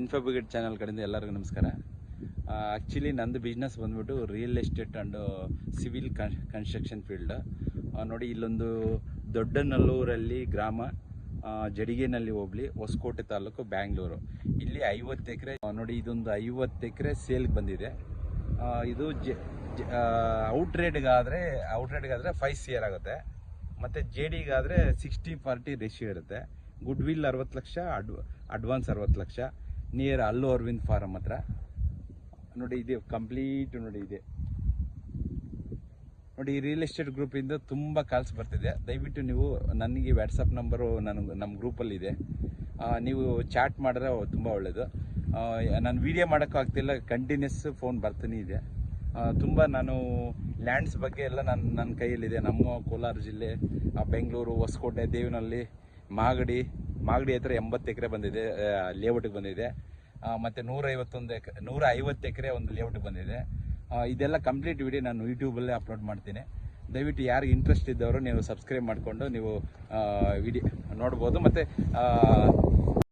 ಇನ್ಫೋಬಿಗೇಟ್ channel ಕಡೆಯಿಂದ ಎಲ್ಲರಿಗೂ ನಮಸ್ಕಾರ. ಆ್ಯಕ್ಚುಲಿ ನಂದು ಬಿಸ್ನೆಸ್ ಬಂದ್ಬಿಟ್ಟು real estate and civil construction field ನೋಡಿ ಇಲ್ಲೊಂದು ದೊಡ್ಡನಲ್ಲೂರಲ್ಲಿ ಗ್ರಾಮ ಜಡಿಗೆನಲ್ಲಿ ಹೋಗ್ಲಿ, ಹೊಸಕೋಟೆ ತಾಲೂಕು ಬ್ಯಾಂಗ್ಳೂರು. ಇಲ್ಲಿ ಐವತ್ತು ಎಕರೆ ನೋಡಿ ಇದೊಂದು ಐವತ್ತು ಎಕರೆ ಸೇಲ್ಗೆ ಬಂದಿದೆ. ಇದು ಜೆ ಔಟ್ ರೇಟ್ಗಾದರೆ ಔಟ್ ರೇಟ್ಗಾದರೆ ಫೈವ್ ಸಿ ಆರ್ ಆಗುತ್ತೆ. ಮತ್ತು ಜೆ ಡಿಗಾದರೆ ಸಿಕ್ಸ್ಟಿ ಫಾರ್ಟಿ ರೇಷಿಯೋ ಇರುತ್ತೆ. ಗುಡ್ ವಿಲ್ ಅರವತ್ತು ಲಕ್ಷ ಅಡ್ವ ಅಡ್ವಾನ್ಸ್ ಅರವತ್ತು ಲಕ್ಷ. ನಿಯರ್ ಅಲ್ಲೂ ಅರವಿಂದ್ ಫಾರಮ್ ಹತ್ರ. ನೋಡಿ ಇದೆ ಕಂಪ್ಲೀಟ್ ನೋಡಿ ಇದೆ. ನೋಡಿ ಈ ರಿಯಲ್ ಎಸ್ಟೇಟ್ ಗ್ರೂಪಿಂದ ತುಂಬ ಕಾಲ್ಸ್ ಬರ್ತಿದೆ. ದಯವಿಟ್ಟು ನೀವು ನನಗೆ ವಾಟ್ಸಪ್ ನಂಬರು ನನಗೆ ನಮ್ಮ ಗ್ರೂಪಲ್ಲಿದೆ ನೀವು ಚಾಟ್ ಮಾಡಿದ್ರೆ ತುಂಬ ಒಳ್ಳೆಯದು ನಾನು ವಿಡಿಯೋ ಮಾಡೋಕ್ಕೂ ಆಗ್ತಿಲ್ಲ ಕಂಟಿನ್ಯೂಸ್ ಫೋನ್ ಬರ್ತಾನೆ ಇದೆ. ತುಂಬ ನಾನು ಲ್ಯಾಂಡ್ಸ್ ಬಗ್ಗೆ ಎಲ್ಲ ನನ್ನ ನನ್ನ ಕೈಯಲ್ಲಿದೆ. ನಮ್ಮ ಕೋಲಾರ ಜಿಲ್ಲೆ ಬೆಂಗಳೂರು, ಹೊಸಕೋಟೆ, ದೇವನಹಳ್ಳಿ, ಮಾಗಡಿ ಮಾಗಡಿ ಹತ್ರ ಎಂಬತ್ತು ಎಕರೆ ಬಂದಿದೆ ಲೇಔಟ್ಗೆ ಬಂದಿದೆ. ಮತ್ತು ನೂರೈವತ್ತೊಂದು ಎಕರೆ ನೂರ ಐವತ್ತು ಎಕರೆ ಒಂದು ಲೇಔಟ್ ಬಂದಿದೆ. ಇದೆಲ್ಲ ಕಂಪ್ಲೀಟ್ ವಿಡಿಯೋ ನಾನು ಯೂಟ್ಯೂಬಲ್ಲೇ ಅಪ್ಲೋಡ್ ಮಾಡ್ತೀನಿ. ದಯವಿಟ್ಟು ಯಾರಿಗೆ ಇಂಟ್ರೆಸ್ಟ್ ಇದ್ದವರು ನೀವು ಸಬ್ಸ್ಕ್ರೈಬ್ ಮಾಡಿಕೊಂಡು ನೀವು ವಿಡಿಯೋ ನೋಡ್ಬೋದು. ಮತ್ತು